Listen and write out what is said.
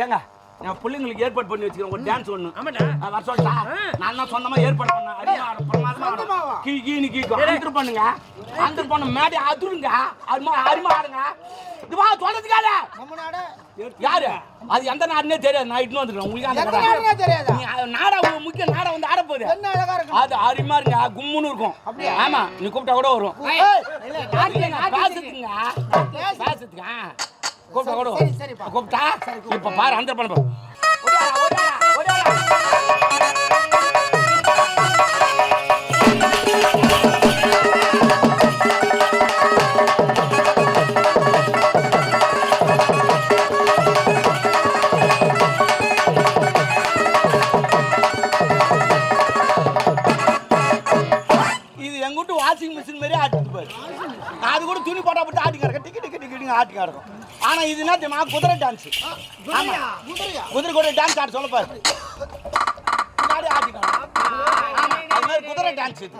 ஏங்க என் பிள்ளைங்களுக்கு ஏற்பாடு பண்ணி வச்சுக்கிறேன். ஒரு டான்ஸ் ஒண்ணு. வர சொல்லிட்டா நான் தான் சொந்தமா ஏற்பாடு பண்ணேன். கீ கீனு கீக்கும். அந்தர் பண்ணுங்க. அந்தர் பண்ண மேடி அதுருங்க. அருமா அருமா ஆடுங்க. இது வா சொல்றதுக்காக. யாரு? அது எந்த நாடுனே தெரியாது. நான் இட்டு வந்துடுறேன். உங்களுக்கு தெரியாதா? நாடா முக்கிய நாடா வந்து ஆட போகுது. அது அருமையா இருங்க. கும்முன்னு இருக்கும்? ஆமா நீ கூப்பிட்டா கூட வரும். பேசுறதுங்க பேசுறதுங்க கூப்பிட்டா கூட சரி. சரிப்பா. கூப்பிட்டா இப்ப பாரு அந்த பண்ண ஓடியாரா, ஓடியாரா, ஓடியாரா. இது எங்க வீட்டு வாஷிங் மிஷின் மாதிரி ஆட்டிட்டு பாரு அது கூட துணி போட்டா போட்டு ஆட்டி டிக்கி டிக்கி டிக்கி டிக்கி ஆட்டி கிடக்கும் ஆனா இது என்ன தெரியுமா? குதிரை டான்ஸ்? குதிரை கூட டான்ஸ் ஆட சொல்ல பாரு. குதிரை டான்ஸ் இது.